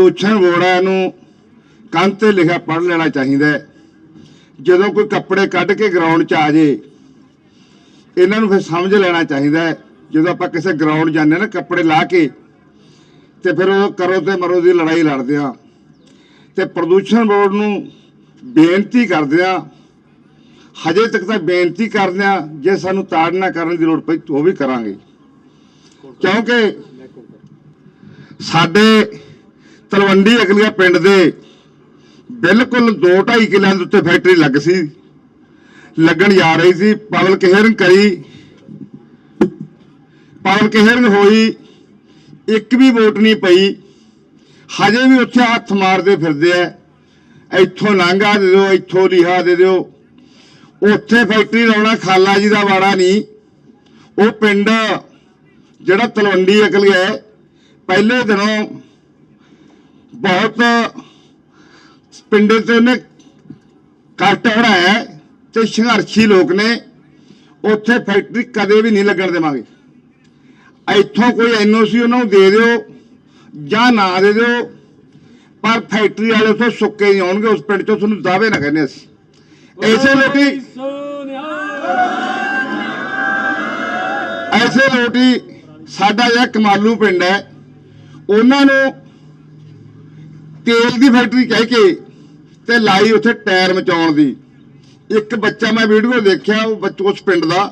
ਪ੍ਰਦੂਸ਼ਣ ਬੋਰਡਾਂ ਨੂੰ ਕੰਧ ਤੇ ਲਿਖਿਆ ਪੜ੍ਹ ਲੈਣਾ ਚਾਹੀਦਾ ਜਦੋਂ ਕੋਈ ਕੱਪੜੇ ਕੱਢ ਕੇ ਗਰਾਊਂਡ 'ਚ ਆ ਜੇ, ਇਹਨਾਂ ਨੂੰ ਫਿਰ ਸਮਝ ਲੈਣਾ ਚਾਹੀਦਾ ਜਦੋਂ ਆਪਾਂ ਕਿਸੇ ਗਰਾਊਂਡ ਜਾਂਦੇ ਹਾਂ ਨਾ, ਕੱਪੜੇ ਲਾ ਕੇ, ਤੇ ਫਿਰ ਉਹ ਕਰੋ ਤੇ ਮਰੋ ਦੀ ਲੜਾਈ ਲੜਦੇ ਆ ਤੇ ਪ੍ਰਦੂਸ਼ਣ ਬੋਰਡ ਨੂੰ ਬੇਨਤੀ ਕਰਦੇ ਆ ਹਜੇ ਤੱਕ ਤਾਂ ਬੇਨਤੀ ਕਰਦੇ ਆ ਜੇ ਸਾਨੂੰ ਤਾੜਨਾ ਕਰਨ ਦੀ ਲੋੜ ਪਈ ਉਹ ਵੀ ਕਰਾਂਗੇ। ਕਿਉਂਕਿ ਸਾਡੇ ਤਲਵੰਡੀ ਅਗਲੀਆ ਪਿੰਡ ਦੇ ਬਿਲਕੁਲ 2.5 ਕਿਲਿਆਂ ਦੇ ਉੱਤੇ ਫੈਕਟਰੀ ਲੱਗ ਸੀ। ਲੱਗਣ ਜਾ ਰਹੀ ਸੀ। ਪਵਲ ਕਿਹਰਨ ਕਰੀ। ਪਵਲ ਕਿਹਰਨ ਹੋਈ। ਇੱਕ ਵੀ ਵੋਟ ਨਹੀਂ ਪਈ। ਹਜੇ ਵੀ ਉੱਥੇ ਹੱਥ ਮਾਰਦੇ ਫਿਰਦੇ ਆ। ਇੱਥੋਂ ਲਾਂਘਾ ਦੇ ਦਿਓ ਇੱਥੋਂ ਲਿਹਾ ਦੇ ਦਿਓ। ਉੱਥੇ ਫੈਕਟਰੀ ਲਾਉਣਾ ਖਾਲਾ ਜੀ ਦਾ ਵਾੜਾ ਨਹੀਂ। ਉਹ ਪਿੰਡ ਜਿਹੜਾ ਤਲਵੰਡੀ ਅਕਲ ਗਿਆ ਹੈ, ਪਹਿਲੇ ਦਿਨੋਂ ਬਹੁਤ ਪਿੰਡੇ ਤੇ ਉਹਨੇ ਕੱਟ ਹੜਾਇਆ ਹੈ ਤੇ ਸੰਘਰਸ਼ੀ ਲੋਕ ਨੇ, ਉੱਥੇ ਫੈਕਟਰੀ ਕਦੇ ਵੀ ਨਹੀਂ ਲੱਗਣ ਦੇਵਾਂਗੇ। ਇੱਥੋਂ ਕੋਈ ਐਨਓਸੀ ਉਹਨਾਂ ਨੂੰ ਦੇ ਦਿਓ ਜਾਂ ਨਾ ਦੇ ਦਿਓ, ਪਰ ਫੈਕਟਰੀ ਵਾਲੇ ਉੱਥੋਂ ਸੁੱਕੇ ਨਹੀਂ ਆਉਣਗੇ, ਉਸ ਪਿੰਡ ਚੋਂ ਤੁਹਾਨੂੰ ਦਾਅਵੇ ਨਾ ਕਹਿੰਦੇ ਅਸੀਂ। ਐਸੇ ਲੋਕੀ ਐਸੇ ਲੋਟੀ ਸਾਡਾ ਜਿਹੜਾ ਕਮਾਲੂ ਪਿੰਡ ਹੈ, ਉਹਨਾਂ ਨੂੰ ਤੇਲ ਦੀ ਫੈਕਟਰੀ ਕਹਿ ਕੇ ਤੇ ਲਾਈ ਉੱਥੇ ਟਾਇਰ ਮਚਾਉਣ ਦੀ। ਇੱਕ ਬੱਚਾ ਮੈਂ ਵੀਡੀਓ ਦੇਖਿਆ, ਉਹ ਬੱਚ, ਉਸ ਪਿੰਡ ਦਾ।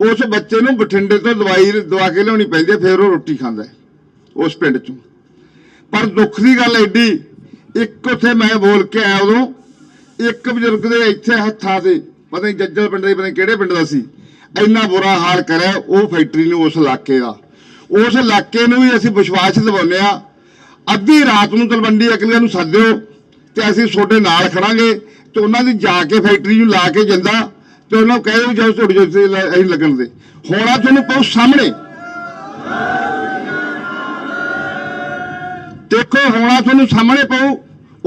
ਉਸ ਬੱਚੇ ਨੂੰ ਬਠਿੰਡੇ ਤੋਂ ਦਵਾਈ ਦਵਾ ਕੇ ਲਿਆਉਣੀ ਪੈਂਦੀ ਹੈ, ਫਿਰ ਉਹ ਰੋਟੀ ਖਾਂਦਾ ਉਸ ਪਿੰਡ ਚੋਂ। ਪਰ ਦੁੱਖ ਦੀ ਗੱਲ ਐਡੀ, ਇੱਕ ਉੱਥੇ ਮੈਂ ਬੋਲ ਕੇ ਆਇਆ ਉਦੋਂ, ਇੱਕ ਬਜ਼ੁਰਗ ਦੇ ਇੱਥੇ ਹੱਥਾਂ ਤੇ, ਪਤਾ ਨਹੀਂ ਜੱਜਲ ਪਿੰਡ ਦੇ ਪਤਾ ਨਹੀਂ ਕਿਹੜੇ ਪਿੰਡ ਦਾ ਸੀ, ਇੰਨਾ ਬੁਰਾ ਹਾਲ ਕਰਿਆ ਉਹ ਫੈਕਟਰੀ ਨੂੰ ਉਸ ਇਲਾਕੇ ਦਾ। ਉਸ ਇਲਾਕੇ ਨੂੰ ਵੀ ਅਸੀਂ ਵਿਸ਼ਵਾਸ ਦਿਵਾਉਂਦੇ ਆ ਅੱਧੀ ਰਾਤ ਨੂੰ ਤਲਵੰਡੀ ਅਕਲੀਆਂ ਨੂੰ ਸੱਦਿਓ ਤੇ ਅਸੀਂ ਤੁਹਾਡੇ ਨਾਲ ਖੜਾਂਗੇ ਤੇ ਉਹਨਾਂ ਦੀ ਜਾ ਕੇ ਫੈਕਟਰੀ ਨੂੰ ਲਾ ਕੇ ਜਾਂਦਾ ਤੇ ਉਹਨਾਂ ਨੂੰ ਕਹਿ ਦਿਓ ਜਦੋਂ ਤੁਹਾਡੇ ਜਿੱਥੇ ਅਸੀਂ ਲੱਗਣ ਦੇ। ਹੋਣਾ ਤੁਹਾਨੂੰ ਪਊ ਸਾਹਮਣੇ। ਦੇਖੋ, ਹੋਣਾ ਤੁਹਾਨੂੰ ਸਾਹਮਣੇ ਪਊ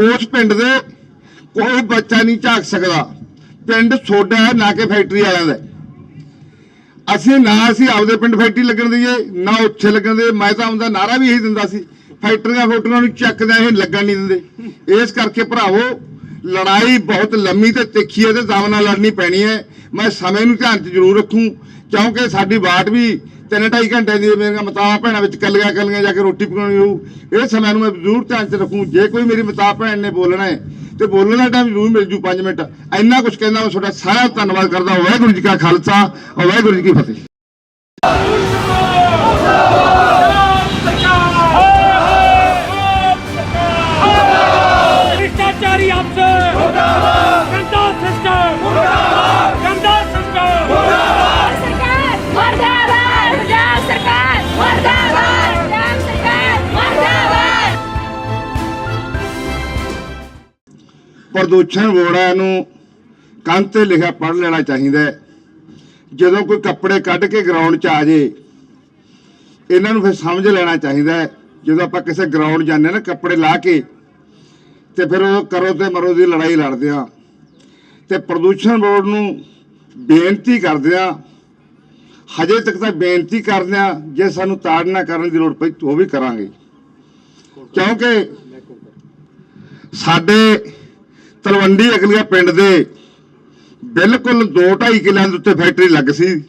ਉਸ ਪਿੰਡ ਦੇ ਕੋਈ ਬੱਚਾ ਨਹੀਂ ਝਾਕ ਸਕਦਾ। ਪਿੰਡ ਛੋਡਾ ਹੈ, ਨਾ ਕਿ ਫੈਕਟਰੀ ਵਾਲਿਆਂ ਦਾ ਅਸੀਂ ਨਾ ਅਸੀਂ ਆਪਦੇ ਪਿੰਡ ਫੈਕਟਰੀ ਲੱਗਣ ਦਈਏ, ਨਾ ਉੱਥੇ ਲੱਗਣ ਦੇ ਮੈਂ ਤਾਂ ਉਹਦਾ ਨਾਰਾ ਵੀ ਇਹੀ ਦਿੰਦਾ ਸੀ ਫੈਕਟਰੀਆਂ ਫੋਟੋਆਂ ਨੂੰ ਚੱਕਦੇ ਇਹ ਲੱਗਣ ਨਹੀਂ ਦਿੰਦੇ। ਇਸ ਕਰਕੇ ਭਰਾਵੋ, ਲੜਾਈ ਬਹੁਤ ਲੰਮੀ ਤੇ ਤਿੱਖੀ ਹੈ ਤੇ ਦਮ ਨਾਲ ਲੜਨੀ ਪੈਣੀ ਹੈ। ਮੈਂ ਸਮੇਂ ਨੂੰ ਧਿਆਨ 'ਚ ਜ਼ਰੂਰ ਰੱਖੂੰ, ਕਿਉਂਕਿ ਸਾਡੀ ਬਾਟ ਵੀ ਤਿੰਨ ਢਾਈ ਘੰਟੇ ਦੀ ਹੈ। ਮੇਰੀਆਂ ਮਤਾਂ ਭੈਣਾਂ ਵਿੱਚ ਕੱਲੀਆਂ ਕੱਲੀਆਂ ਜਾ ਕੇ ਰੋਟੀ ਪਕਾਉਣੀ ਹੋਊ। ਇਹ ਸਮੇਂ ਨੂੰ ਮੈਂ ਜ਼ਰੂਰ ਧਿਆਨ 'ਚ ਰੱਖੂੰ। ਜੇ ਕੋਈ ਮੇਰੀ ਮਤਾਂ ਭੈਣ ਨੇ ਬੋਲਣਾ ਹੈ, ਤੇ ਬੋਲਣ ਦਾ ਟਾਈਮ ਜ਼ਰੂਰ ਮਿਲ ਜੂ 5 ਮਿੰਟ। ਇੰਨਾ ਕੁਝ ਕਹਿੰਦਾ, ਮੈਂ ਤੁਹਾਡਾ ਸਾਰਾ ਧੰਨਵਾਦ ਕਰਦਾ। ਵਾਹਿਗੁਰੂ ਜੀ ਕਾ ਖਾਲਸਾ, ਵਾਹਿਗੁਰੂ ਜੀ ਕੀ ਫਤਿਹ। ਪ੍ਰਦੂਸ਼ਣ ਬੋਰਡਾਂ ਨੂੰ ਕੰਧ ਤੇ ਲਿਖਿਆ ਪੜ੍ਹ ਲੈਣਾ ਚਾਹੀਦਾ ਜਦੋਂ ਕੋਈ ਕੱਪੜੇ ਕੱਢ ਕੇ ਗਰਾਊਂਡ 'ਚ ਆ ਜੇ, ਇਹਨਾਂ ਨੂੰ ਫਿਰ ਸਮਝ ਲੈਣਾ ਚਾਹੀਦਾ ਜਦੋਂ ਆਪਾਂ ਕਿਸੇ ਗਰਾਊਂਡ ਜਾਂਦੇ ਹਾਂ ਨਾ, ਕੱਪੜੇ ਲਾ ਕੇ, ਤੇ ਫਿਰ ਉਹ ਕਰੋ ਤੇ ਮਰੋ ਦੀ ਲੜਾਈ ਲੜਦੇ ਆ ਤੇ ਪ੍ਰਦੂਸ਼ਣ ਬੋਰਡ ਨੂੰ ਬੇਨਤੀ ਕਰਦੇ ਆ ਹਜੇ ਤੱਕ ਤਾਂ ਬੇਨਤੀ ਕਰਦੇ ਆ ਜੇ ਸਾਨੂੰ ਤਾੜਨਾ ਕਰਨ ਦੀ ਲੋੜ ਪਈ ਉਹ ਵੀ ਕਰਾਂਗੇ। ਕਿਉਂਕਿ ਸਾਡੇ ਤਲਵੰਡੀ ਅਗਲੀਆ ਪਿੰਡ ਦੇ ਬਿਲਕੁਲ 2.5 ਕਿਲਿਆਂ ਦੇ ਉੱਤੇ ਫੈਕਟਰੀ ਲੱਗ ਸੀ।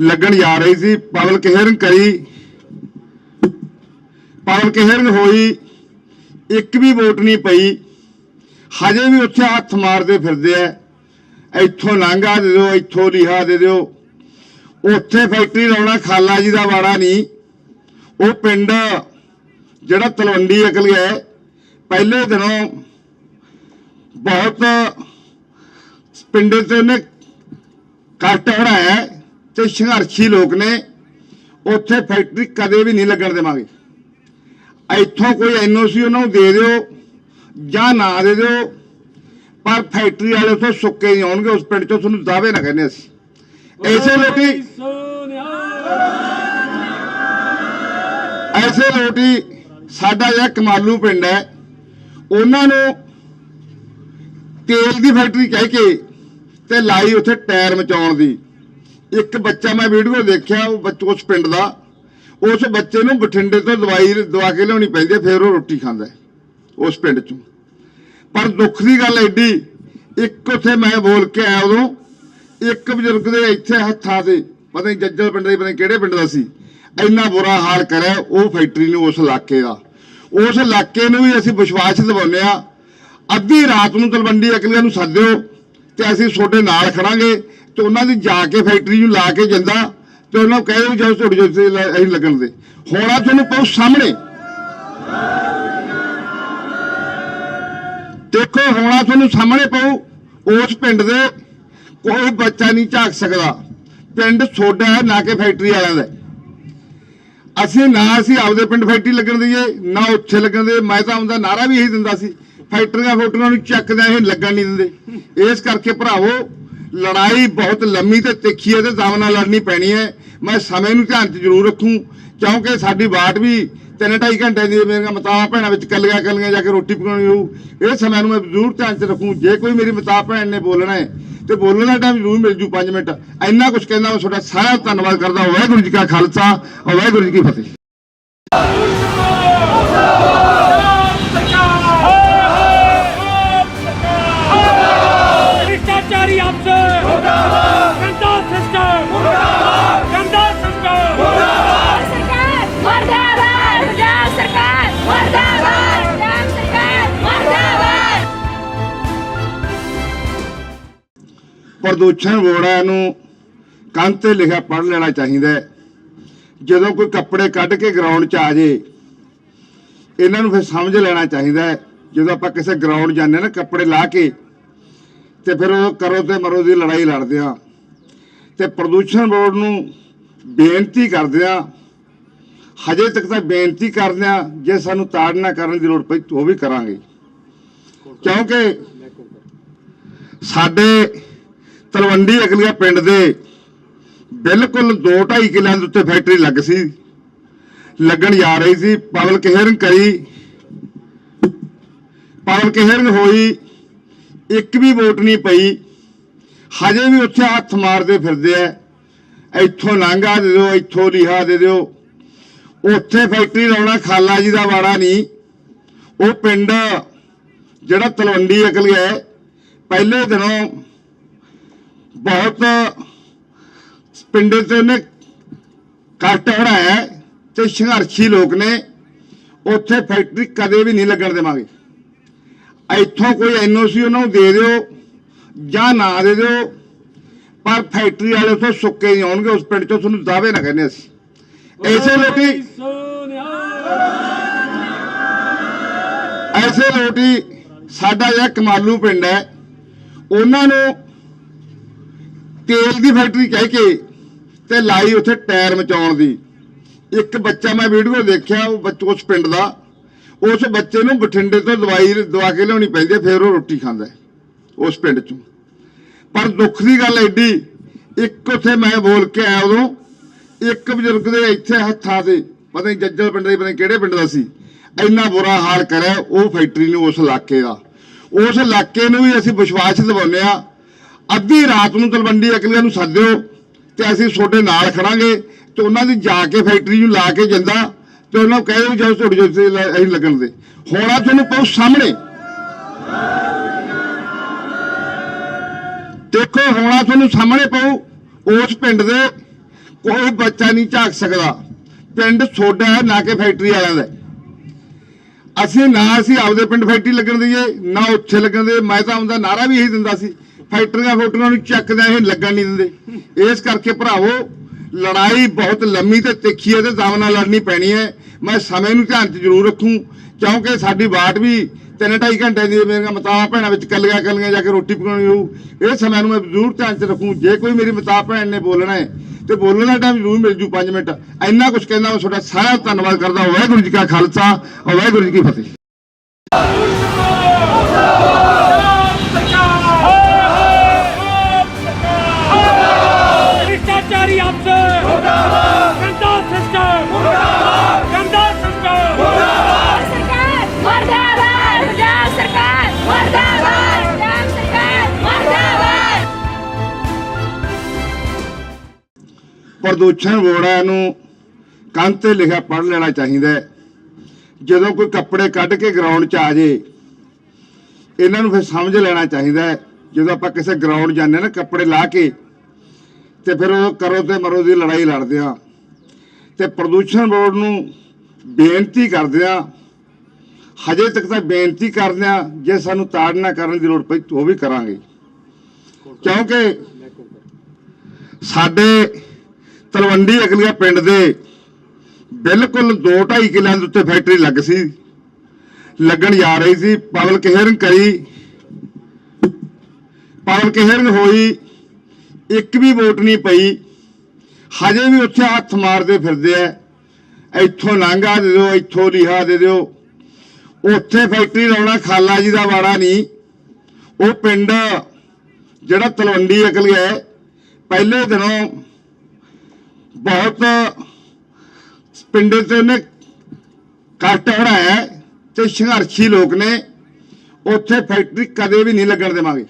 ਲੱਗਣ ਜਾ ਰਹੀ ਸੀ। ਪਵਲ ਕਿਹਰਨ ਕਰੀ। ਪਵਲ ਕਿਹਰਨ ਹੋਈ। ਇੱਕ ਵੀ ਵੋਟ ਨਹੀਂ ਪਈ। ਹਜੇ ਵੀ ਉੱਥੇ ਹੱਥ ਮਾਰਦੇ ਫਿਰਦੇ ਆ। ਇੱਥੋਂ ਲਾਂਘਾ ਦੇ ਦਿਓ ਇੱਥੋਂ ਲਿਹਾ ਦੇ ਦਿਓ। ਉੱਥੇ ਫੈਕਟਰੀ ਲਾਉਣਾ ਖਾਲਾ ਜੀ ਦਾ ਵਾੜਾ ਨਹੀਂ। ਉਹ ਪਿੰਡ ਜਿਹੜਾ ਤਲਵੰਡੀ ਅਕਲ ਗਿਆ ਹੈ, ਪਹਿਲੇ ਦਿਨੋਂ ਬਹੁਤ ਪਿੰਡੇ ਤੇ ਨੇ ਕੱਟ ਹੜਾਇਆ ਹੈ ਤੇ ਸੰਘਰਸ਼ੀ ਲੋਕ ਨੇ ਉੱਥੇ ਫੈਕਟਰੀ ਕਦੇ ਵੀ ਨਹੀਂ ਲੱਗਣ ਦੇਵਾਂਗੇ। ਇੱਥੋਂ ਕੋਈ ਐਨਓਸੀ ਉਹਨਾਂ ਨੂੰ ਦੇ ਦਿਓ ਜਾਂ ਨਾ ਦੇ ਦਿਓ, ਪਰ ਫੈਕਟਰੀ ਵਾਲੇ ਉੱਥੋਂ ਸੁੱਕੇ ਨਹੀਂ ਆਉਣਗੇ, ਉਸ ਪਿੰਡ ਚੋਂ ਤੁਹਾਨੂੰ ਦਾਅਵੇ ਨਾ ਕਹਿੰਦੇ ਅਸੀਂ। ਐਸੇ ਲੋਕੀ ਐਸੇ ਲੋਟੀ ਸਾਡਾ ਜਿਹੜਾ ਕਮਾਲੂ ਪਿੰਡ ਹੈ, ਉਹਨਾਂ ਨੂੰ ਤੇਲ ਦੀ ਫੈਕਟਰੀ ਕਹਿ ਕੇ ਤੇ ਲਾਈ ਉੱਥੇ ਟਾਇਰ ਮਚਾਉਣ ਦੀ। ਇੱਕ ਬੱਚਾ ਮੈਂ ਵੀਡੀਓ ਦੇਖਿਆ, ਉਹ ਬੱਚ, ਉਸ ਪਿੰਡ ਦਾ। ਉਸ ਬੱਚੇ ਨੂੰ ਬਠਿੰਡੇ ਤੋਂ ਦਵਾਈ ਦਵਾ ਕੇ ਲਿਆਉਣੀ ਪੈਂਦੀ ਹੈ, ਫਿਰ ਉਹ ਰੋਟੀ ਖਾਂਦਾ ਉਸ ਪਿੰਡ ਚੋਂ। ਪਰ ਦੁੱਖ ਦੀ ਗੱਲ ਐਡੀ, ਇੱਕ ਉੱਥੇ ਮੈਂ ਬੋਲ ਕੇ ਆਇਆ ਉਦੋਂ, ਇੱਕ ਬਜ਼ੁਰਗ ਦੇ ਇੱਥੇ ਹੱਥਾਂ ਤੇ, ਪਤਾ ਨਹੀਂ ਜੱਜਲ ਪਿੰਡ ਦੇ ਪਤਾ ਨਹੀਂ ਕਿਹੜੇ ਪਿੰਡ ਦਾ ਸੀ, ਇੰਨਾ ਬੁਰਾ ਹਾਲ ਕਰਿਆ ਉਹ ਫੈਕਟਰੀ ਨੂੰ ਉਸ ਇਲਾਕੇ ਦਾ। ਉਸ ਇਲਾਕੇ ਨੂੰ ਵੀ ਅਸੀਂ ਵਿਸ਼ਵਾਸ ਦਿਵਾਉਂਦੇ ਆ ਅੱਧੀ ਰਾਤ ਨੂੰ ਤਲਵੰਡੀ ਅਕਲੀਆਂ ਨੂੰ ਸੱਦਿਓ ਤੇ ਅਸੀਂ ਤੁਹਾਡੇ ਨਾਲ ਖੜਾਂਗੇ ਤੇ ਉਹਨਾਂ ਦੀ ਜਾ ਕੇ ਫੈਕਟਰੀ ਨੂੰ ਲਾ ਕੇ ਜਾਂਦਾ ਤੇ ਉਹਨਾਂ ਨੂੰ ਕਹਿ ਦਿਓ ਜਦੋਂ ਤੁਹਾਡੇ ਜਿੱਥੇ ਅਸੀਂ ਲੱਗਣ ਦੇ। ਹੋਣਾ ਤੁਹਾਨੂੰ ਪਊ ਸਾਹਮਣੇ। ਦੇਖੋ, ਹੋਣਾ ਤੁਹਾਨੂੰ ਸਾਹਮਣੇ ਪਊ ਉਸ ਪਿੰਡ ਦੇ ਕੋਈ ਬੱਚਾ ਨਹੀਂ ਝਾਕ ਸਕਦਾ। ਪਿੰਡ ਛੋਡਾ ਹੈ, ਨਾ ਕਿ ਫੈਕਟਰੀ ਵਾਲਿਆਂ ਦਾ ਅਸੀਂ ਨਾ ਅਸੀਂ ਆਪਦੇ ਪਿੰਡ ਫੈਕਟਰੀ ਲੱਗਣ ਦਈਏ, ਨਾ ਉੱਥੇ ਲੱਗਣ ਦੇ ਮੈਂ ਤਾਂ ਉਹਦਾ ਨਾਰਾ ਵੀ ਇਹੀ ਦਿੰਦਾ ਸੀ ਫੈਕਟਰੀਆਂ ਫੋਟੋਆਂ ਨੂੰ ਚੱਕਦਾ ਇਹ ਲੱਗਣ ਨਹੀਂ ਦਿੰਦੇ। ਇਸ ਕਰਕੇ ਭਰਾਵੋ, ਲੜਾਈ ਬਹੁਤ ਲੰਮੀ ਤੇ ਤਿੱਖੀ ਹੈ ਤੇ ਦਮ ਨਾਲ ਲੜਨੀ ਪੈਣੀ ਹੈ। ਮੈਂ ਸਮੇਂ ਨੂੰ ਧਿਆਨ 'ਚ ਜ਼ਰੂਰ ਰੱਖੂੰ, ਕਿਉਂਕਿ ਸਾਡੀ ਬਾਟ ਵੀ ਤਿੰਨ ਢਾਈ ਘੰਟੇ ਦੀ ਹੈ। ਮੇਰੀਆਂ ਮਤਾਂ ਭੈਣਾਂ ਵਿੱਚ ਕੱਲੀਆਂ ਕੱਲੀਆਂ ਜਾ ਕੇ ਰੋਟੀ ਪਕਾਉਣੀ ਹੋਊ। ਇਹ ਸਮੇਂ ਨੂੰ ਮੈਂ ਜ਼ਰੂਰ ਧਿਆਨ 'ਚ ਰੱਖੂੰ। ਜੇ ਕੋਈ ਮੇਰੀ ਮਤਾਂ ਭੈਣ ਨੇ ਬੋਲਣਾ ਹੈ, ਤੇ ਬੋਲਣ ਦਾ ਟਾਈਮ ਜ਼ਰੂਰ ਮਿਲ ਜੂ 5 ਮਿੰਟ। ਇੰਨਾ ਕੁਝ ਕਹਿੰਦਾ, ਮੈਂ ਤੁਹਾਡਾ ਸਾਰਾ ਧੰਨਵਾਦ ਕਰਦਾ। ਵਾਹਿਗੁਰੂ ਜੀ ਕਾ ਖਾਲਸਾ, ਵਾਹਿਗੁਰੂ ਜੀ ਕੀ ਫਤਿਹ। ਪ੍ਰਦੂਸ਼ਣ ਬੋਰਡਾਂ ਨੂੰ ਕੰਧ ਤੇ ਲਿਖਿਆ ਪੜ੍ਹ ਲੈਣਾ ਚਾਹੀਦਾ ਜਦੋਂ ਕੋਈ ਕੱਪੜੇ ਕੱਢ ਕੇ ਗਰਾਊਂਡ 'ਚ ਆ ਜੇ, ਇਹਨਾਂ ਨੂੰ ਫਿਰ ਸਮਝ ਲੈਣਾ ਚਾਹੀਦਾ ਜਦੋਂ ਆਪਾਂ ਕਿਸੇ ਗਰਾਊਂਡ ਜਾਂਦੇ ਹਾਂ ਨਾ, ਕੱਪੜੇ ਲਾ ਕੇ, ਤੇ ਫਿਰ ਉਹ ਕਰੋ ਤੇ ਮਰੋ ਦੀ ਲੜਾਈ ਲੜਦੇ ਆ ਤੇ ਪ੍ਰਦੂਸ਼ਣ ਬੋਰਡ ਨੂੰ ਬੇਨਤੀ ਕਰਦੇ ਆ ਹਜੇ ਤੱਕ ਤਾਂ ਬੇਨਤੀ ਕਰਦੇ ਆ ਜੇ ਸਾਨੂੰ ਤਾੜਨਾ ਕਰਨ ਦੀ ਲੋੜ ਪਈ ਉਹ ਵੀ ਕਰਾਂਗੇ। ਕਿਉਂਕਿ ਸਾਡੇ ਤਲਵੰਡੀ ਅਗਲੀਆ ਪਿੰਡ ਦੇ ਬਿਲਕੁਲ 2.5 ਕਿੱਲਿਆਂ ਦੇ ਉੱਤੇ ਫੈਕਟਰੀ ਲੱਗ ਸੀ। ਲੱਗਣ ਜਾ ਰਹੀ ਸੀ। ਪਵਲ ਹੀਅਰਿੰਗ ਕਰੀ। ਪਵਲ ਹੀਅਰਿੰਗ ਹੋਈ। ਇੱਕ ਵੀ ਵੋਟ ਨਹੀਂ ਪਈ। ਹਜੇ ਵੀ ਉੱਥੇ ਹੱਥ ਮਾਰਦੇ ਫਿਰਦੇ ਆ। ਇੱਥੋਂ ਲਾਂਘਾ ਦੇ ਦਿਓ, ਇੱਥੋਂ ਲਿਹਾ ਦੇ ਦਿਓ। ਉੱਥੇ ਫੈਕਟਰੀ ਲਾਉਣਾ ਖਾਲਾ ਜੀ ਦਾ ਵਾੜਾ ਨਹੀਂ। ਉਹ ਪਿੰਡ ਜਿਹੜਾ ਤਲਵੰਡੀ ਅਕਲ ਹੈ, ਪਹਿਲੇ ਦਿਨੋਂ ਬਹੁਤ ਪਿੰਡੇ ਤੇ ਉਹਨੇ ਕੱਟ ਹੜਾਇਆ ਤੇ ਸੰਘਰਸ਼ੀ ਲੋਕ ਨੇ, ਉੱਥੇ ਫੈਕਟਰੀ ਕਦੇ ਵੀ ਨਹੀਂ ਲੱਗਣ ਦੇਵਾਂਗੇ। ਇੱਥੋਂ ਕੋਈ ਐਨਓਸੀ ਉਹਨਾਂ ਨੂੰ ਦੇ ਦਿਓ ਜਾਂ ਨਾ ਦੇ ਦਿਓ, ਪਰ ਫੈਕਟਰੀ ਵਾਲੇ ਉੱਥੋਂ ਸੁੱਕੇ ਨਹੀਂ ਆਉਣਗੇ, ਉਸ ਪਿੰਡ ਚੋਂ ਤੁਹਾਨੂੰ ਦਾਅਵੇ ਨਾ ਕਹਿੰਦੇ ਅਸੀਂ। ਐਸੇ ਲੋਕੀ ਐਸੇ ਲੋਟੀ ਸਾਡਾ ਜਿਹੜਾ ਕਮਾਲੂ ਪਿੰਡ ਹੈ, ਉਹਨਾਂ ਨੂੰ ਤੇਲ ਦੀ ਫੈਕਟਰੀ ਕਹਿ ਕੇ ਤੇ ਲਾਈ ਉੱਥੇ ਟਾਇਰ ਮਚਾਉਣ ਦੀ। ਇੱਕ ਬੱਚਾ ਮੈਂ ਵੀਡੀਓ ਦੇਖਿਆ, ਉਹ ਬੱਚ, ਉਸ ਪਿੰਡ ਦਾ। ਉਸ ਬੱਚੇ ਨੂੰ ਬਠਿੰਡੇ ਤੋਂ ਦਵਾਈ ਦਵਾ ਕੇ ਲਿਆਉਣੀ ਪੈਂਦੀ ਹੈ, ਫਿਰ ਉਹ ਰੋਟੀ ਖਾਂਦਾ ਉਸ ਪਿੰਡ ਚੋਂ। ਪਰ ਦੁੱਖ ਦੀ ਗੱਲ ਐਡੀ, ਇੱਕ ਉੱਥੇ ਮੈਂ ਬੋਲ ਕੇ ਆਇਆ ਉਦੋਂ, ਇੱਕ ਬਜ਼ੁਰਗ ਦੇ ਇੱਥੇ ਹੱਥਾਂ ਤੇ, ਪਤਾ ਨਹੀਂ ਜੱਜਲ ਪਿੰਡ ਦੇ ਪਤਾ ਨਹੀਂ ਕਿਹੜੇ ਪਿੰਡ ਦਾ ਸੀ, ਇੰਨਾ ਬੁਰਾ ਹਾਲ ਕਰਿਆ ਉਹ ਫੈਕਟਰੀ ਨੂੰ ਉਸ ਇਲਾਕੇ ਦਾ। ਉਸ ਇਲਾਕੇ ਨੂੰ ਵੀ ਅਸੀਂ ਵਿਸ਼ਵਾਸ ਦਿਵਾਉਂਦੇ ਆ ਅੱਧੀ ਰਾਤ ਨੂੰ ਤਲਵੰਡੀ ਅਕਲੀਆਂ ਨੂੰ ਸੱਦਿਓ ਤੇ ਅਸੀਂ ਤੁਹਾਡੇ ਨਾਲ ਖੜਾਂਗੇ ਤੇ ਉਹਨਾਂ ਦੀ ਜਾ ਕੇ ਫੈਕਟਰੀ ਨੂੰ ਲਾ ਕੇ ਜਾਂਦਾ ਤੇ ਉਹਨਾਂ ਨੂੰ ਕਹਿ ਦਿਓ ਜਦੋਂ ਤੁਹਾਡੇ ਜਿੱਥੇ ਅਸੀਂ ਲੱਗਣ ਦੇ। ਹੋਣਾ ਤੁਹਾਨੂੰ ਪਊ ਸਾਹਮਣੇ। ਦੇਖੋ, ਹੋਣਾ ਤੁਹਾਨੂੰ ਸਾਹਮਣੇ ਪਊ ਉਸ ਪਿੰਡ ਦੇ ਕੋਈ ਬੱਚਾ ਨਹੀਂ ਝਾਕ ਸਕਦਾ। ਪਿੰਡ ਛੋਡਾ ਹੈ, ਨਾ ਕਿ ਫੈਕਟਰੀ ਵਾਲਿਆਂ ਦਾ ਅਸੀਂ ਨਾ ਅਸੀਂ ਆਪਦੇ ਪਿੰਡ ਫੈਕਟਰੀ ਲੱਗਣ ਦਈਏ, ਨਾ ਉੱਥੇ ਲੱਗਣ ਦੇ ਮੈਂ ਤਾਂ ਉਹਦਾ ਨਾਰਾ ਵੀ ਇਹੀ ਦਿੰਦਾ ਸੀ ਫੈਕਟਰੀਆਂ ਫੋਟੋਆਂ ਨੂੰ ਚੱਕਦਾ ਇਹ ਲੱਗਣ ਨਹੀਂ ਦਿੰਦੇ। ਇਸ ਕਰਕੇ ਭਰਾਵੋ, ਲੜਾਈ ਬਹੁਤ ਲੰਮੀ ਤੇ ਤਿੱਖੀ ਹੈ ਤੇ ਦਮ ਨਾਲ ਲੜਨੀ ਪੈਣੀ ਹੈ। ਮੈਂ ਸਮੇਂ ਨੂੰ ਧਿਆਨ 'ਚ ਜ਼ਰੂਰ ਰੱਖੂੰ, ਕਿਉਂਕਿ ਸਾਡੀ ਬਾਟ ਵੀ ਤਿੰਨ ਢਾਈ ਘੰਟੇ ਦੀ ਹੈ। ਮੇਰੀਆਂ ਮਤਾਂ ਭੈਣਾਂ ਵਿੱਚ ਕੱਲੀਆਂ ਕੱਲੀਆਂ ਜਾ ਕੇ ਰੋਟੀ ਪਕਾਉਣੀ ਹੋਊ। ਇਹ ਸਮੇਂ ਨੂੰ ਮੈਂ ਜ਼ਰੂਰ ਧਿਆਨ 'ਚ ਰੱਖੂੰ। ਜੇ ਕੋਈ ਮੇਰੀ ਮਤਾਂ ਭੈਣ ਨੇ ਬੋਲਣਾ ਹੈ, ਤੇ ਬੋਲਣ ਦਾ ਟਾਈਮ ਜ਼ਰੂਰ ਮਿਲ ਜੂ 5 ਮਿੰਟ। ਇੰਨਾ ਕੁਝ ਕਹਿੰਦਾ, ਮੈਂ ਤੁਹਾਡਾ ਸਾਰਾ ਧੰਨਵਾਦ ਕਰਦਾ। ਵਾਹਿਗੁਰੂ ਜੀ ਕਾ ਖਾਲਸਾ, ਵਾਹਿਗੁਰੂ ਜੀ ਕੀ ਫਤਿਹ। ਪ੍ਰਦੂਸ਼ਣ ਬੋਰਡਾਂ ਨੂੰ ਕੰਧ ਤੇ ਲਿਖਿਆ ਪੜ੍ਹ ਲੈਣਾ ਚਾਹੀਦਾ ਜਦੋਂ ਕੋਈ ਕੱਪੜੇ ਕੱਢ ਕੇ ਗਰਾਊਂਡ 'ਚ ਆ ਜੇ, ਇਹਨਾਂ ਨੂੰ ਫਿਰ ਸਮਝ ਲੈਣਾ ਚਾਹੀਦਾ ਜਦੋਂ ਆਪਾਂ ਕਿਸੇ ਗਰਾਊਂਡ ਜਾਂਦੇ ਹਾਂ ਨਾ, ਕੱਪੜੇ ਲਾ ਕੇ, ਤੇ ਫਿਰ ਉਹ ਕਰੋ ਤੇ ਮਰੋ ਦੀ ਲੜਾਈ ਲੜਦੇ ਆ ਤੇ ਪ੍ਰਦੂਸ਼ਣ ਬੋਰਡ ਨੂੰ ਬੇਨਤੀ ਕਰਦੇ ਆ ਹਜੇ ਤੱਕ ਤਾਂ ਬੇਨਤੀ ਕਰਦੇ ਆ ਜੇ ਸਾਨੂੰ ਤਾੜਨਾ ਕਰਨ ਦੀ ਲੋੜ ਪਈ ਉਹ ਵੀ ਕਰਾਂਗੇ। ਕਿਉਂਕਿ ਸਾਡੇ ਤਲਵੰਡੀ ਅਗਲੀਆ ਪਿੰਡ ਦੇ ਬਿਲਕੁਲ 2.5 ਕਿਲਿਆਂ ਦੇ ਉੱਤੇ ਫੈਕਟਰੀ ਲੱਗ ਸੀ। ਲੱਗਣ ਜਾ ਰਹੀ ਸੀ। ਪਵਲ ਹੀਅਰਿੰਗ ਕਰੀ। ਪਵਲ ਹੀਅਰਿੰਗ ਹੋਈ। ਇੱਕ ਵੀ ਵੋਟ ਨਹੀਂ ਪਈ। ਹਜੇ ਵੀ ਉੱਥੇ ਹੱਥ ਮਾਰਦੇ ਫਿਰਦੇ ਆ। ਇੱਥੋਂ ਲਾਂਘਾ ਦੇ ਦਿਓ ਇੱਥੋਂ ਲਿਹਾ ਦੇ ਦਿਓ। ਉੱਥੇ ਫੈਕਟਰੀ ਲਾਉਣਾ ਖਾਲਾ ਜੀ ਦਾ ਵਾੜਾ ਨਹੀਂ। ਉਹ ਪਿੰਡ ਜਿਹੜਾ ਤਲਵੰਡੀ ਅਕਲ ਗਿਆ ਹੈ, ਪਹਿਲੇ ਦਿਨੋਂ ਬਹੁਤ ਪਿੰਡੇ ਤੇ ਉਹਨੇ ਕੱਟ ਹੜਾਇਆ ਹੈ ਤੇ ਸੰਘਰਸ਼ੀ ਲੋਕ ਨੇ, ਉੱਥੇ ਫੈਕਟਰੀ ਕਦੇ ਵੀ ਨਹੀਂ ਲੱਗਣ ਦੇਵਾਂਗੇ।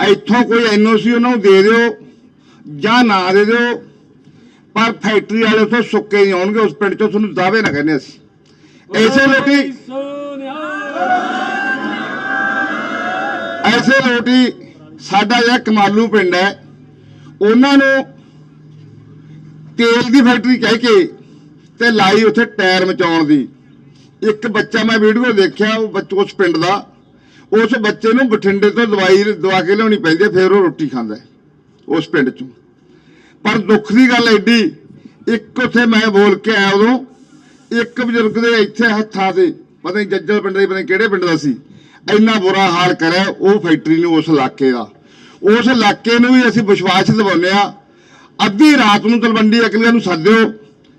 ਇੱਥੋਂ ਕੋਈ ਐਨਓਸੀ ਉਹਨਾਂ ਨੂੰ ਦੇ ਦਿਓ ਜਾਂ ਨਾ ਦੇ ਦਿਓ, ਪਰ ਫੈਕਟਰੀ ਵਾਲੇ ਉੱਥੋਂ ਸੁੱਕੇ ਨਹੀਂ ਆਉਣਗੇ, ਉਸ ਪਿੰਡ ਚੋਂ ਤੁਹਾਨੂੰ ਦਾਅਵੇ ਨਾ ਕਹਿੰਦੇ ਅਸੀਂ। ਐਸੇ ਲੋਕੀ ਐਸੇ ਲੋਕੀ, ਸਾਡਾ ਜਿਹੜਾ ਕਮਾਲੂ ਪਿੰਡ ਹੈ, ਉਹਨਾਂ ਨੂੰ ਤੇਲ ਦੀ ਫੈਕਟਰੀ ਕਹਿ ਕੇ ਤੇ ਲਾਈ ਉੱਥੇ ਟਾਇਰ ਮਚਾਉਣ ਦੀ। ਇੱਕ ਬੱਚਾ ਮੈਂ ਵੀਡੀਓ ਦੇਖਿਆ, ਉਹ ਬੱਚ, ਉਸ ਪਿੰਡ ਦਾ। ਉਸ ਬੱਚੇ ਨੂੰ ਬਠਿੰਡੇ ਤੋਂ ਦਵਾਈ ਦਵਾ ਕੇ ਲਿਆਉਣੀ ਪੈਂਦੀ ਹੈ, ਫਿਰ ਉਹ ਰੋਟੀ ਖਾਂਦਾ ਉਸ ਪਿੰਡ ਚੋਂ। ਪਰ ਦੁੱਖ ਦੀ ਗੱਲ ਐਡੀ, ਇੱਕ ਉੱਥੇ ਮੈਂ ਬੋਲ ਕੇ ਆਇਆ ਉਦੋਂ, ਇੱਕ ਬਜ਼ੁਰਗ ਦੇ ਇੱਥੇ ਹੱਥਾਂ ਤੇ, ਪਤਾ ਨਹੀਂ ਜੱਜਲ ਪਿੰਡ ਦੇ ਪਤਾ ਨਹੀਂ ਕਿਹੜੇ ਪਿੰਡ ਦਾ ਸੀ, ਇੰਨਾ ਬੁਰਾ ਹਾਲ ਕਰਿਆ ਉਹ ਫੈਕਟਰੀ ਨੂੰ ਉਸ ਇਲਾਕੇ ਦਾ। ਉਸ ਇਲਾਕੇ ਨੂੰ ਵੀ ਅਸੀਂ ਵਿਸ਼ਵਾਸ ਦਿਵਾਉਂਦੇ ਆ ਅੱਧੀ ਰਾਤ ਨੂੰ ਤਲਵੰਡੀ ਅਕਲੀਆਂ ਨੂੰ ਸੱਦਿਓ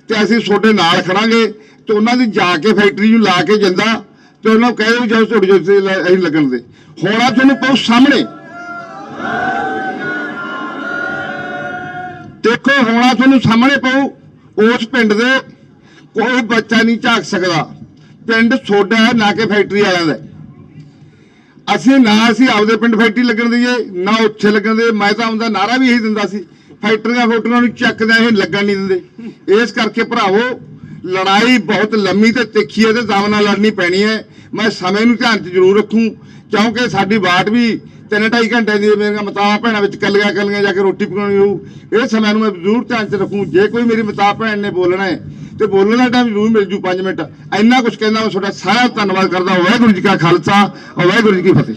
ਤੇ ਅਸੀਂ ਤੁਹਾਡੇ ਨਾਲ ਖੜਾਂਗੇ ਤੇ ਉਹਨਾਂ ਦੀ ਜਾ ਕੇ ਫੈਕਟਰੀ ਨੂੰ ਲਾ ਕੇ ਜਾਂਦਾ ਤੇ ਉਹਨਾਂ ਨੂੰ ਕਹਿ ਦਿਓ ਜਦੋਂ ਤੁਹਾਡੇ ਜਿੱਥੇ ਅਸੀਂ ਲੱਗਣ ਦੇ। ਹੋਣਾ ਤੁਹਾਨੂੰ ਪਊ ਸਾਹਮਣੇ। ਦੇਖੋ, ਹੋਣਾ ਤੁਹਾਨੂੰ ਸਾਹਮਣੇ ਪਊ ਉਸ ਪਿੰਡ ਦੇ ਕੋਈ ਬੱਚਾ ਨਹੀਂ ਝਾਕ ਸਕਦਾ। ਪਿੰਡ ਛੋਡਾ ਹੈ, ਨਾ ਕਿ ਫੈਕਟਰੀ ਵਾਲਿਆਂ ਦਾ ਅਸੀਂ ਨਾ ਅਸੀਂ ਆਪਦੇ ਪਿੰਡ ਫੈਕਟਰੀ ਲੱਗਣ ਦਈਏ, ਨਾ ਉੱਥੇ ਲੱਗਣ ਦੇ ਮੈਂ ਤਾਂ ਉਹਦਾ ਨਾਰਾ ਵੀ ਇਹੀ ਦਿੰਦਾ ਸੀ ਫੈਕਟਰੀਆਂ ਫੋਟੋਆਂ ਨੂੰ ਚੱਕਦੇ ਇਹ ਲੱਗਣ ਨਹੀਂ ਦਿੰਦੇ। ਇਸ ਕਰਕੇ ਭਰਾਵੋ, ਲੜਾਈ ਬਹੁਤ ਲੰਮੀ ਤੇ ਤਿੱਖੀ ਹੈ ਤੇ ਦਮ ਨਾਲ ਲੜਨੀ ਪੈਣੀ ਹੈ। ਮੈਂ ਸਮੇਂ ਨੂੰ ਧਿਆਨ 'ਚ ਜ਼ਰੂਰ ਰੱਖੂੰ, ਕਿਉਂਕਿ ਸਾਡੀ ਬਾਟ ਵੀ ਤਿੰਨ ਢਾਈ ਘੰਟੇ ਦੀ ਹੈ। ਮੇਰੀਆਂ ਮਤਾਂ ਭੈਣਾਂ ਵਿੱਚ ਕੱਲੀਆਂ ਕੱਲੀਆਂ ਜਾ ਕੇ ਰੋਟੀ ਪਕਾਉਣੀ ਹੋਊ। ਇਹ ਸਮੇਂ ਨੂੰ ਮੈਂ ਜ਼ਰੂਰ ਧਿਆਨ 'ਚ ਰੱਖੂੰ। ਜੇ ਕੋਈ ਮੇਰੀ ਮਤਾਂ ਭੈਣ ਨੇ ਬੋਲਣਾ ਹੈ, ਤੇ ਬੋਲਣ ਦਾ ਟਾਈਮ ਜ਼ਰੂਰ ਮਿਲ ਜੂ 5 ਮਿੰਟ। ਇੰਨਾ ਕੁਝ ਕਹਿੰਦਾ, ਮੈਂ ਤੁਹਾਡਾ ਸਾਰਾ ਧੰਨਵਾਦ ਕਰਦਾ। ਵਾਹਿਗੁਰੂ ਜੀ ਕਾ ਖਾਲਸਾ, ਵਾਹਿਗੁਰੂ ਜੀ ਕੀ ਫਤਿਹ।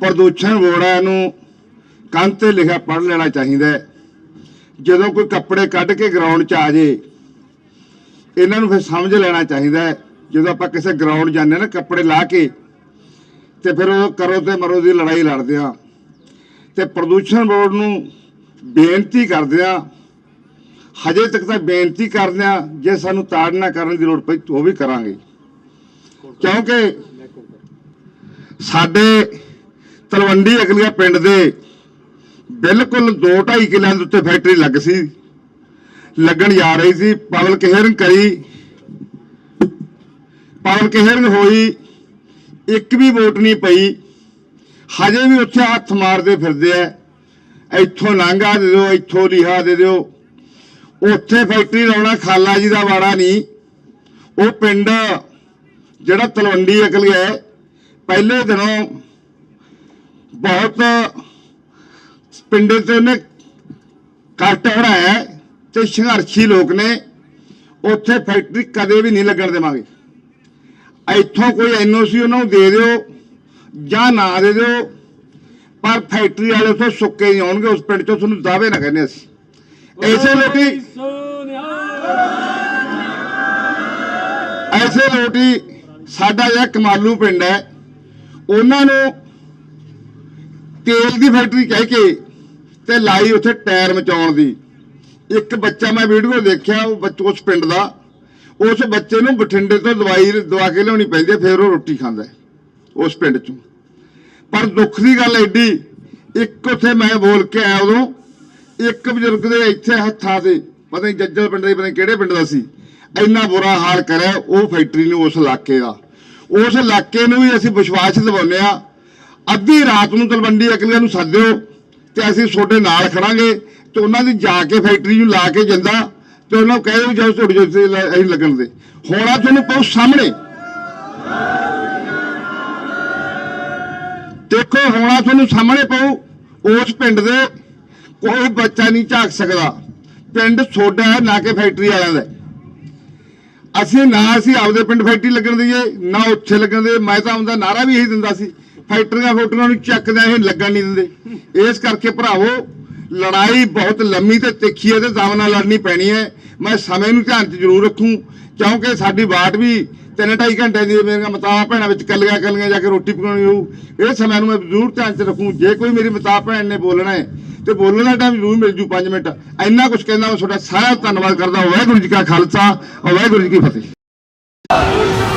ਪ੍ਰਦੂਸ਼ਣ ਬੋਰਡਾਂ ਨੂੰ ਕੰਧ ਤੇ ਲਿਖਿਆ ਪੜ੍ਹ ਲੈਣਾ ਚਾਹੀਦਾ ਜਦੋਂ ਕੋਈ ਕੱਪੜੇ ਕੱਢ ਕੇ ਗਰਾਊਂਡ 'ਚ ਆ ਜੇ, ਇਹਨਾਂ ਨੂੰ ਫਿਰ ਸਮਝ ਲੈਣਾ ਚਾਹੀਦਾ ਜਦੋਂ ਆਪਾਂ ਕਿਸੇ ਗਰਾਊਂਡ ਜਾਂਦੇ ਹਾਂ ਨਾ ਕੱਪੜੇ ਲਾ ਕੇ, ਤੇ ਫਿਰ ਉਹ ਕਰੋ ਤੇ ਮਰੋ ਦੀ ਲੜਾਈ ਲੜਦੇ ਆ ਤੇ ਪ੍ਰਦੂਸ਼ਣ ਬੋਰਡ ਨੂੰ ਬੇਨਤੀ ਕਰਦੇ ਆ ਹਜੇ ਤੱਕ ਤਾਂ ਬੇਨਤੀ ਕਰਦੇ ਆ ਜੇ ਸਾਨੂੰ ਤਾੜਨਾ ਕਰਨ ਦੀ ਲੋੜ ਪਈ ਉਹ ਵੀ ਕਰਾਂਗੇ। ਕਿਉਂਕਿ ਸਾਡੇ ਤਲਵੰਡੀ ਅਗਲੀਆ ਪਿੰਡ ਦੇ ਬਿਲਕੁਲ 2.5 ਕਿਲਿਆਂ ਦੇ ਉੱਤੇ ਫੈਕਟਰੀ ਲੱਗ ਸੀ। ਲੱਗਣ ਜਾ ਰਹੀ ਸੀ। ਪਬਲਿਕ ਹੀਅਰਿੰਗ ਕਰੀ। ਪਬਲਿਕ ਹੀਅਰਿੰਗ ਹੋਈ। ਇੱਕ ਵੀ ਵੋਟ ਨਹੀਂ ਪਈ। ਹਜੇ ਵੀ ਉੱਥੇ ਹੱਥ ਮਾਰਦੇ ਫਿਰਦੇ ਆ। ਇੱਥੋਂ ਲਾਂਘਾ ਦੇ ਦਿਓ ਇੱਥੋਂ ਲਿਹਾ ਦੇ ਦਿਓ। ਉੱਥੇ ਫੈਕਟਰੀ ਲਾਉਣਾ ਖਾਲਾ ਜੀ ਦਾ ਵਾੜਾ ਨਹੀਂ। ਉਹ ਪਿੰਡ ਜਿਹੜਾ ਤਲਵੰਡੀ ਅਕਲ ਗਿਆ ਹੈ, ਪਹਿਲੇ ਦਿਨੋਂ ਬਹੁਤ ਪਿੰਡੇ ਤੇ ਉਹਨੇ ਕੱਟ ਹੜਾਇਆ ਹੈ ਤੇ ਸੰਘਰਸ਼ੀ ਲੋਕ ਨੇ, ਉੱਥੇ ਫੈਕਟਰੀ ਕਦੇ ਵੀ ਨਹੀਂ ਲੱਗਣ ਦੇਵਾਂਗੇ। ਇੱਥੋਂ ਕੋਈ ਐਨਓਸੀ ਉਹਨਾਂ ਨੂੰ ਦੇ ਦਿਓ ਜਾਂ ਨਾ ਦੇ ਦਿਓ, ਪਰ ਫੈਕਟਰੀ ਵਾਲੇ ਉੱਥੋਂ ਸੁੱਕੇ ਨਹੀਂ ਆਉਣਗੇ, ਉਸ ਪਿੰਡ ਚੋਂ ਤੁਹਾਨੂੰ ਦਾਅਵੇ ਨਾ ਕਹਿੰਦੇ ਅਸੀਂ। ਐਸੇ ਲੋਕੀ ਐਸੇ ਲੋਕੀ ਸਾਡਾ ਜਿਹੜਾ ਕਮਾਲੂ ਪਿੰਡ ਹੈ, ਉਹਨਾਂ ਨੂੰ ਤੇਲ ਦੀ ਫੈਕਟਰੀ ਕਹਿ ਕੇ ਤੇ ਲਾਈ ਉੱਥੇ ਟਾਇਰ ਮਚਾਉਣ ਦੀ। ਇੱਕ ਬੱਚਾ ਮੈਂ ਵੀਡੀਓ ਦੇਖਿਆ, ਉਹ ਬੱਚ, ਉਸ ਪਿੰਡ ਦਾ। ਉਸ ਬੱਚੇ ਨੂੰ ਬਠਿੰਡੇ ਤੋਂ ਦਵਾਈ ਦਵਾ ਕੇ ਲਿਆਉਣੀ ਪੈਂਦੀ ਹੈ, ਫਿਰ ਉਹ ਰੋਟੀ ਖਾਂਦਾ ਉਸ ਪਿੰਡ ਚੋਂ। ਪਰ ਦੁੱਖ ਦੀ ਗੱਲ ਐਡੀ, ਇੱਕ ਉੱਥੇ ਮੈਂ ਬੋਲ ਕੇ ਆਇਆ ਉਦੋਂ, ਇੱਕ ਬਜ਼ੁਰਗ ਦੇ ਇੱਥੇ ਹੱਥਾਂ ਤੇ, ਪਤਾ ਨਹੀਂ ਜੱਜਲ ਪਿੰਡ ਦੇ ਪਤਾ ਨਹੀਂ ਕਿਹੜੇ ਪਿੰਡ ਦਾ ਸੀ, ਇੰਨਾ ਬੁਰਾ ਹਾਲ ਕਰਿਆ ਉਹ ਫੈਕਟਰੀ ਨੂੰ ਉਸ ਇਲਾਕੇ ਦਾ। ਉਸ ਇਲਾਕੇ ਨੂੰ ਵੀ ਅਸੀਂ ਵਿਸ਼ਵਾਸ ਦਿਵਾਉਂਦੇ ਆ ਅੱਧੀ ਰਾਤ ਨੂੰ ਤਲਵੰਡੀ ਅਕਲੀਆਂ ਨੂੰ ਸੱਦਿਓ ਤੇ ਅਸੀਂ ਤੁਹਾਡੇ ਨਾਲ ਖੜਾਂਗੇ ਤੇ ਉਹਨਾਂ ਦੀ ਜਾ ਕੇ ਫੈਕਟਰੀ ਨੂੰ ਲਾ ਕੇ ਜਾਂਦਾ ਤੇ ਉਹਨਾਂ ਨੂੰ ਕਹਿ ਦਿਓ ਜਦੋਂ ਤੁਹਾਡੇ ਜਿੱਥੇ ਅਸੀਂ ਲੱਗਣ ਦੇ। ਹੋਣਾ ਤੁਹਾਨੂੰ ਪਊ ਸਾਹਮਣੇ। ਦੇਖੋ, ਹੋਣਾ ਤੁਹਾਨੂੰ ਸਾਹਮਣੇ ਪਊ ਉਸ ਪਿੰਡ ਦੇ ਕੋਈ ਬੱਚਾ ਨਹੀਂ ਝਾਕ ਸਕਦਾ। ਪਿੰਡ ਛੋਡਾ ਹੈ, ਨਾ ਕਿ ਫੈਕਟਰੀ ਵਾਲਿਆਂ ਦਾ ਅਸੀਂ ਨਾ ਅਸੀਂ ਆਪਦੇ ਪਿੰਡ ਫੈਕਟਰੀ ਲੱਗਣ ਦਈਏ, ਨਾ ਉੱਥੇ ਲੱਗਣ ਦੇ ਮੈਂ ਤਾਂ ਉਹਦਾ ਨਾਰਾ ਵੀ ਇਹੀ ਦਿੰਦਾ ਸੀ ਫੈਕਟਰੀਆਂ ਫੋਟੋਆਂ ਨੂੰ ਚੱਕਦੇ ਇਹ ਲੱਗਣ ਨਹੀਂ ਦਿੰਦੇ। ਇਸ ਕਰਕੇ ਭਰਾਵੋ, ਲੜਾਈ ਬਹੁਤ ਲੰਮੀ ਤੇ ਤਿੱਖੀ ਹੈ ਤੇ ਦਮ ਨਾਲ ਲੜਨੀ ਪੈਣੀ ਹੈ। ਮੈਂ ਸਮੇਂ ਨੂੰ ਧਿਆਨ 'ਚ ਜ਼ਰੂਰ ਰੱਖੂੰ, ਕਿਉਂਕਿ ਸਾਡੀ ਬਾਟ ਵੀ ਤਿੰਨ ਢਾਈ ਘੰਟੇ ਦੀ ਹੈ। ਮੇਰੀਆਂ ਮਤਾਂ ਭੈਣਾਂ ਵਿੱਚ ਕੱਲੀਆਂ ਕੱਲੀਆਂ ਜਾ ਕੇ ਰੋਟੀ ਪਕਾਉਣੀ ਹੋਊ। ਇਹ ਸਮੇਂ ਨੂੰ ਮੈਂ ਜ਼ਰੂਰ ਧਿਆਨ 'ਚ ਰੱਖੂੰ। ਜੇ ਕੋਈ ਮੇਰੀ ਮਤਾਂ ਭੈਣ ਨੇ ਬੋਲਣਾ ਹੈ, ਤੇ ਬੋਲਣ ਦਾ ਟਾਈਮ ਜ਼ਰੂਰ ਮਿਲ ਜੂ 5 ਮਿੰਟ। ਇੰਨਾ ਕੁਝ ਕਹਿੰਦਾ, ਮੈਂ ਤੁਹਾਡਾ ਸਾਰਾ ਧੰਨਵਾਦ ਕਰਦਾ। ਵਾਹਿਗੁਰੂ ਜੀ ਕਾ ਖਾਲਸਾ, ਵਾਹਿਗੁਰੂ ਜੀ ਕੀ ਫਤਿਹ।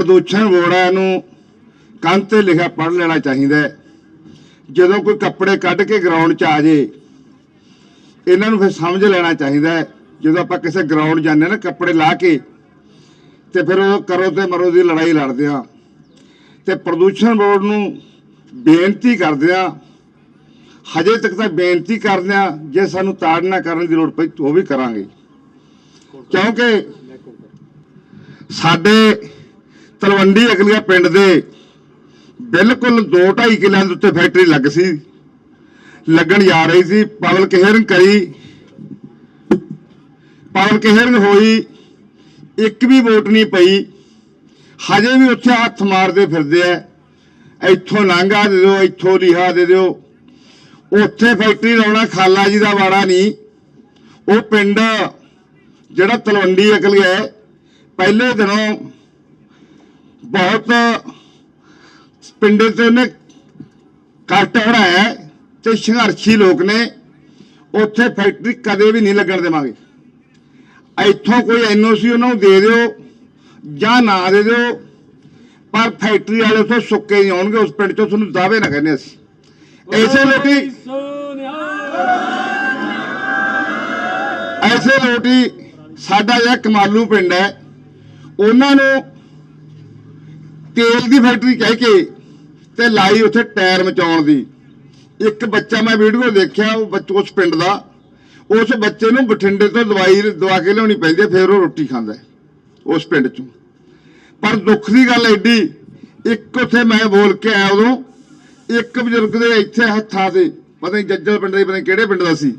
ਪ੍ਰਦੂਸ਼ਣ ਬੋਰਡਾਂ ਨੂੰ ਕੰਧ ਤੇ ਲਿਖਿਆ ਪੜ੍ਹ ਲੈਣਾ ਚਾਹੀਦਾ ਜਦੋਂ ਕੋਈ ਕੱਪੜੇ ਕੱਢ ਕੇ ਗਰਾਊਂਡ 'ਚ ਆ ਜੇ, ਇਹਨਾਂ ਨੂੰ ਫਿਰ ਸਮਝ ਲੈਣਾ ਚਾਹੀਦਾ ਜਦੋਂ ਆਪਾਂ ਕਿਸੇ ਗਰਾਊਂਡ ਜਾਂਦੇ ਹਾਂ ਨਾ, ਕੱਪੜੇ ਲਾ ਕੇ, ਤੇ ਫਿਰ ਉਹ ਕਰੋ ਤੇ ਮਰੋ ਦੀ ਲੜਾਈ ਲੜਦੇ ਆ ਤੇ ਪ੍ਰਦੂਸ਼ਣ ਬੋਰਡ ਨੂੰ ਬੇਨਤੀ ਕਰਦੇ ਆ ਹਜੇ ਤੱਕ ਤਾਂ ਬੇਨਤੀ ਕਰਦੇ ਆ ਜੇ ਸਾਨੂੰ ਤਾੜਨਾ ਕਰਨ ਦੀ ਲੋੜ ਪਈ ਉਹ ਵੀ ਕਰਾਂਗੇ। ਕਿਉਂਕਿ ਸਾਡੇ ਤਲਵੰਡੀ ਅਗਲੀਆ ਪਿੰਡ ਦੇ ਬਿਲਕੁਲ 2.5 ਕਿੱਲਿਆਂ ਦੇ ਉੱਤੇ ਫੈਕਟਰੀ ਲੱਗ ਸੀ। ਲੱਗਣ ਜਾ ਰਹੀ ਸੀ। ਪਵਲ ਹੀਅਰਿੰਗ ਕਰੀ। ਪਵਲ ਹੀਅਰਿੰਗ ਹੋਈ। ਇੱਕ ਵੀ ਵੋਟ ਨਹੀਂ ਪਈ। ਹਜੇ ਵੀ ਉੱਥੇ ਹੱਥ ਮਾਰਦੇ ਫਿਰਦੇ ਆ। ਇੱਥੋਂ ਲਾਂਘਾ ਦੇ ਦਿਓ, ਇੱਥੋਂ ਲਿਹਾ ਦੇ ਦਿਓ। ਉੱਥੇ ਫੈਕਟਰੀ ਲਾਉਣਾ ਖਾਲਾ ਜੀ ਦਾ ਵਾੜਾ ਨਹੀਂ। ਉਹ ਪਿੰਡ ਜਿਹੜਾ ਤਲਵੰਡੀ ਅਕਲ ਹੈ, ਪਹਿਲੇ ਦਿਨੋਂ ਬਹੁਤ ਪਿੰਡੇ ਤੇ ਉਹਨੇ ਕੱਟ ਹੜਾਇਆ ਤੇ ਸੰਘਰਸ਼ੀ ਲੋਕ ਨੇ, ਉੱਥੇ ਫੈਕਟਰੀ ਕਦੇ ਵੀ ਨਹੀਂ ਲੱਗਣ ਦੇਵਾਂਗੇ। ਇੱਥੋਂ ਕੋਈ ਐਨਓਸੀ ਉਹਨਾਂ ਨੂੰ ਦੇ ਦਿਓ ਜਾਂ ਨਾ ਦੇ ਦਿਓ, ਪਰ ਫੈਕਟਰੀ ਵਾਲੇ ਉੱਥੋਂ ਸੁੱਕੇ ਨਹੀਂ ਆਉਣਗੇ, ਉਸ ਪਿੰਡ ਚੋਂ ਤੁਹਾਨੂੰ ਦਾਅਵੇ ਨਾ ਕਹਿੰਦੇ ਅਸੀਂ। ਐਸੇ ਲੋਕੀ ਐਸੇ ਲੋਟੀ ਸਾਡਾ ਜਿਹੜਾ ਕਮਾਲੂ ਪਿੰਡ ਹੈ, ਉਹਨਾਂ ਨੂੰ ਤੇਲ ਦੀ ਫੈਕਟਰੀ ਕਹਿ ਕੇ ਤੇ ਲਾਈ ਉੱਥੇ ਟਾਇਰ ਮਚਾਉਣ ਦੀ। ਇੱਕ ਬੱਚਾ ਮੈਂ ਵੀਡੀਓ ਦੇਖਿਆ, ਉਹ ਬੱਚ, ਉਸ ਪਿੰਡ ਦਾ। ਉਸ ਬੱਚੇ ਨੂੰ ਬਠਿੰਡੇ ਤੋਂ ਦਵਾਈ ਦਵਾ ਕੇ ਲਿਆਉਣੀ ਪੈਂਦੀ ਹੈ, ਫਿਰ ਉਹ ਰੋਟੀ ਖਾਂਦਾ ਉਸ ਪਿੰਡ ਚੋਂ। ਪਰ ਦੁੱਖ ਦੀ ਗੱਲ ਐਡੀ, ਇੱਕ ਉੱਥੇ ਮੈਂ ਬੋਲ ਕੇ ਆਇਆ ਉਦੋਂ, ਇੱਕ ਬਜ਼ੁਰਗ ਦੇ ਇੱਥੇ ਹੱਥਾਂ ਤੇ, ਪਤਾ ਨਹੀਂ ਜੱਜਲ ਪਿੰਡ ਦੇ ਪਤਾ ਨਹੀਂ ਕਿਹੜੇ ਪਿੰਡ ਦਾ ਸੀ,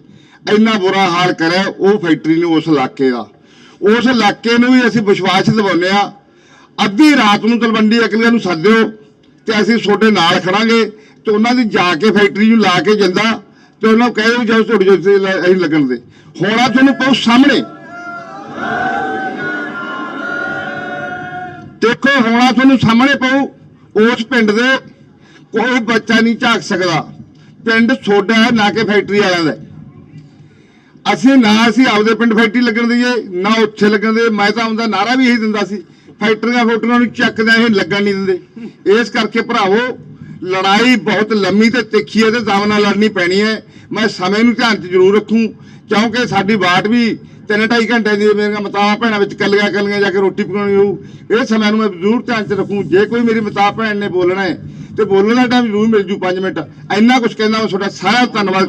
ਇੰਨਾ ਬੁਰਾ ਹਾਲ ਕਰਿਆ ਉਹ ਫੈਕਟਰੀ ਨੂੰ ਉਸ ਇਲਾਕੇ ਦਾ। ਉਸ ਇਲਾਕੇ ਨੂੰ ਵੀ ਅਸੀਂ ਵਿਸ਼ਵਾਸ ਦਿਵਾਉਂਦੇ ਆ ਅੱਧੀ ਰਾਤ ਨੂੰ ਤਲਵੰਡੀ ਅਕਲੀਆਂ ਨੂੰ ਸੱਦਿਓ ਤੇ ਅਸੀਂ ਤੁਹਾਡੇ ਨਾਲ ਖੜਾਂਗੇ ਤੇ ਉਹਨਾਂ ਦੀ ਜਾ ਕੇ ਫੈਕਟਰੀ ਨੂੰ ਲਾ ਕੇ ਜਾਂਦਾ ਤੇ ਉਹਨਾਂ ਨੂੰ ਕਹਿ ਦਿਓ ਜਦੋਂ ਤੁਹਾਡੇ ਜਿੱਥੇ ਅਸੀਂ ਲੱਗਣ ਦੇ। ਹੋਣਾ ਤੁਹਾਨੂੰ ਪਊ ਸਾਹਮਣੇ। ਦੇਖੋ, ਹੋਣਾ ਤੁਹਾਨੂੰ ਸਾਹਮਣੇ ਪਊ ਉਸ ਪਿੰਡ ਦੇ ਕੋਈ ਬੱਚਾ ਨਹੀਂ ਝਾਕ ਸਕਦਾ। ਪਿੰਡ ਛੋਡਾ ਹੈ, ਨਾ ਕਿ ਫੈਕਟਰੀ ਵਾਲਿਆਂ ਦਾ ਅਸੀਂ ਨਾ ਅਸੀਂ ਆਪਦੇ ਪਿੰਡ ਫੈਕਟਰੀ ਲੱਗਣ ਦਈਏ, ਨਾ ਉੱਥੇ ਲੱਗਣ ਦੇ ਮੈਂ ਤਾਂ ਉਹਦਾ ਨਾਰਾ ਵੀ ਇਹੀ ਦਿੰਦਾ ਸੀ ਫੈਕਟਰੀਆਂ ਫੋਟੋਆਂ ਨੂੰ ਚੱਕਦੇ ਇਹ ਲੱਗਣ ਨਹੀਂ ਦਿੰਦੇ। ਇਸ ਕਰਕੇ ਭਰਾਵੋ, ਲੜਾਈ ਬਹੁਤ ਲੰਮੀ ਤੇ ਤਿੱਖੀ ਹੈ ਤੇ ਦਮ ਨਾਲ ਲੜਨੀ ਪੈਣੀ ਹੈ। ਮੈਂ ਸਮੇਂ ਨੂੰ ਧਿਆਨ 'ਚ ਜ਼ਰੂਰ ਰੱਖੂੰ, ਕਿਉਂਕਿ ਸਾਡੀ ਬਾਟ ਵੀ ਤਿੰਨ ਢਾਈ ਘੰਟੇ ਦੀ ਹੈ। ਮੇਰੀਆਂ ਮਤਾਂ ਭੈਣਾਂ ਵਿੱਚ ਕੱਲੀਆਂ ਕੱਲੀਆਂ ਜਾ ਕੇ ਰੋਟੀ ਪਕਾਉਣੀ ਹੋਊ। ਇਹ ਸਮੇਂ ਨੂੰ ਮੈਂ ਜ਼ਰੂਰ ਧਿਆਨ 'ਚ ਰੱਖੂੰ। ਜੇ ਕੋਈ ਮੇਰੀ ਮਤਾਂ ਭੈਣ ਨੇ ਬੋਲਣਾ ਹੈ, ਤੇ ਬੋਲਣ ਦਾ ਟਾਈਮ ਜ਼ਰੂਰ ਮਿਲ ਜੂ 5 ਮਿੰਟ। ਇੰਨਾ ਕੁਝ ਕਹਿੰਦਾ, ਮੈਂ ਤੁਹਾਡਾ ਸਾਰਾ ਧੰਨਵਾਦ